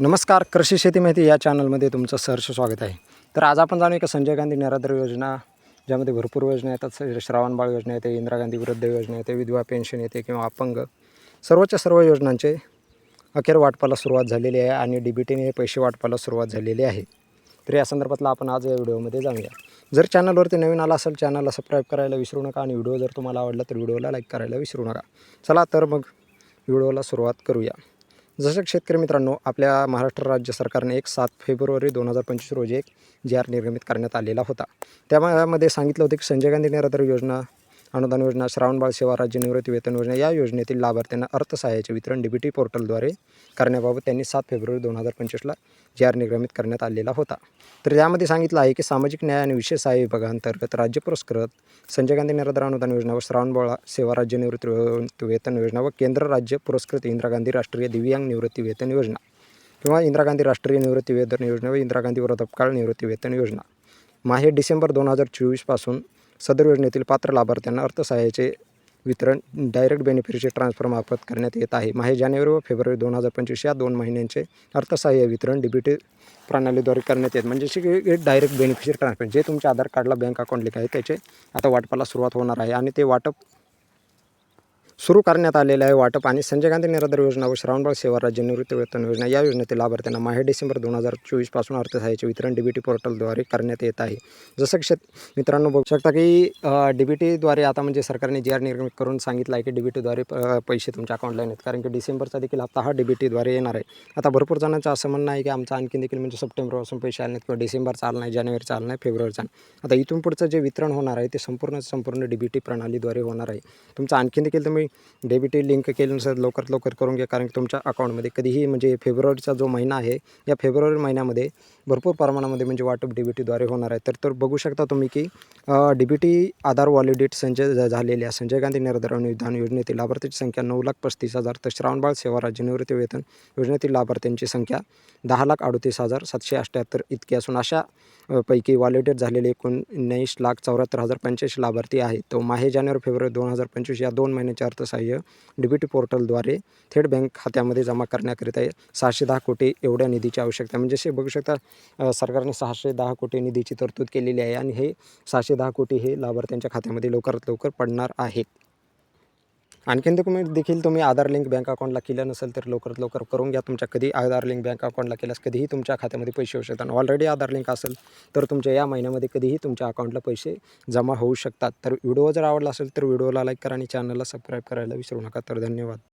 नमस्कार कृषी शेती माहिती या चॅनलमध्ये तुमचं सहर्ष स्वागत आहे. तर आज आपण जाणूया का संजय गांधी निराधार योजना ज्यामध्ये भरपूर योजना येतात श्रावण श्रावणबाळ योजना येते इंदिरा गांधी वृद्ध योजना येते विधवा पेन्शन येते किंवा अपंग. सर्वच्या सर्व योजनांचे अखेर वाटपाला सुरुवात झालेली आहे आणि डी बी टीने हे पैसे वाटपाला सुरुवात झालेली आहे. तर या संदर्भातला आपण आज या व्हिडिओमध्ये जाणूया. जर चॅनलवरती नवीन आला असेल चॅनलला सबस्क्राईब करायला विसरू नका आणि व्हिडिओ जर तुम्हाला आवडला तर व्हिडिओला लाईक करायला विसरू नका. चला तर मग व्हिडिओला सुरुवात करूया. जसं शेतकरी मित्रांनो आपल्या महाराष्ट्र राज्य सरकारने एक सात फेब्रुवारी दोन हजार पंचवीस रोजी एक जी आर निर्गमित करण्यात आलेला होता. त्यामध्ये सांगितलं होतं की संजय गांधी निराधार योजना अनुदान योजना श्रावणबाळ सेवा राज्य निवृत्ती वेतन योजना या योजनेतील लाभार्थ्यांना अर्थसहाय्याचे वितरण डीबीटी पोर्टलद्वारे करण्याबाबत त्यांनी सात फेब्रुवारी दोन हजार पंचवीसला जी आर निर्गमित करण्यात आलेला होता. तर यामध्ये सांगितलं आहे की सामाजिक न्याय आणि विशेष सहाय्य विभागांतर्गत राज्य पुरस्कृत संजय गांधी निराधार अनुदान योजना व श्रावणबाळ सेवा राज्य निवृत्ती वेतन योजना व केंद्र राज्य पुरस्कृत इंदिरा गांधी राष्ट्रीय दिव्यांग निवृत्ती वेतन योजना किंवा इंदिरा गांधी राष्ट्रीय निवृत्ती वेतन योजना व इंदिरा गांधी वृद्धकाळ निवृत्ती वेतन योजना. माहे डिसेंबर दोन हजार चोवीसपासून सदर योजनेतील पात्र लाभार्थ्यांना अर्थसहाय्याचे वितरण डायरेक्ट बेनिफिशरी ट्रान्सफरमार्फत करण्यात येत आहे. माहे जानेवारी व फेब्रुवारी दोन हजार पंचवीस या दोन महिन्यांचे अर्थसहाय्य वितरण डी प्रणालीद्वारे करण्यात येत. म्हणजे की डायरेक्ट बेनिफिशरी ट्रान्सफर जे तुमच्या आधार कार्डला बँक अकाउंट लिंक आहे त्याचे आता वाटपाला सुरुवात होणार आहे आणि ते वाटप सुरू करण्यात आलेलं आहे वाटप. आणि संजय गांधी निराधार योजना व श्रावणबाळ सेवा राज्य निवृत्ती वेतन योजना या योजनेतील लाभार्थ्यांना माहे डिसेंबर दोन हजार चोवीसपासून अर्थसहाय्याचे वितरण डी बी टी पोर्टलद्वारे करण्यात येत आहे. जसं की शेत मित्रांनो बघू शकता की डी बी टीद्वारे आता म्हणजे सरकारने जी आर निर्गमित करून सांगितलं आहे की डी बी टीद्वारे पैसे तुमच्या अकाउंटला येणार कारण की डिसेंबरचा देखील हप्ता हा डी बी टीद्वारे येणार आहे. आता भरपूर जणांचं असं म्हणणं आहे की आमचं आणखी देखील म्हणजे सप्टेंबरपासून पैसे आले नाहीत किंवा डिसेंबरचा आला नाही जानेवारीचा आला नाही फेब्रुवारीचा आता इथून पुढचं जे वितरण होणार आहे ते संपूर्ण संपूर्ण डी बी टी प्रणालीद्वारे होणार आहे. तुमचं आणखी देखील तुम्ही डी बी लिंक केलं नसेल लवकरात लवकर करून घ्या. कारण की तुमच्या अकाउंटमध्ये कधीही म्हणजे फेब्रुवारीचा जो महिना आहे या फेब्रुवारी महिन्यामध्ये भरपूर प्रमाणामध्ये म्हणजे वाटप डी होणार आहे. तर तर बघू शकता तुम्ही की डीबीटी आधार वॉलिडेट संजय झालेल्या संजय गांधी निराधार अनुदान योजनेतील लाभार्थ्यांची संख्या नऊ लाख पस्तीस हजार तर श्रावणबाळ सेवा राज्य निवृत्ती वेतन योजनेतील लाभार्थ्यांची संख्या दहा लाख अडतीस हजार सातशे अठ्ठ्याहत्तर इतकी असून अशा पैकी वॉलिडेट झालेले एकोणीस लाख चौऱ्याहत्तर हजार पंच्याऐंशी लाभार्थी आहेत. तो माहे जानेवारी फेब्रुवारी दोन हजार पंचवीस या दोन महिन्याच्या अर्थसहाय्य डीबीटी पोर्टलद्वारे थेट बँक खात्यामध्ये जमा करण्याकरिता सहाशे दहा कोटी एवढ्या निधीची आवश्यकता म्हणजे असे बघू शकता सरकारने सहाशे दहा कोटी निधीची तरतूद केलेली आहे आणि हे सहाशे दहा कोटी हे लाभार्थ्यांच्या खात्यामध्ये लवकरात लवकर पडणार आहेत आणखीन तुम्ही देखील तुम्ही आधार लिंक बँक अकाउंटला केलं नसेल तर लवकरात लवकर करून घ्या. तुमच्या कधी आधार लिंक बँक अकाउंटला केल्यास कधीही तुमच्या खात्यामध्ये पैसे येऊ शकतात. ऑलरेडी आधार लिंक असेल तर तुमच्या या महिन्यामध्ये कधीही तुमच्या अकाउंटला पैसे जमा होऊ शकतात. तर व्हिडिओ जर आवडला असेल तर व्हिडिओला लाईक करा आणि चॅनलला सबस्क्राईब करायला विसरू नका. तर धन्यवाद.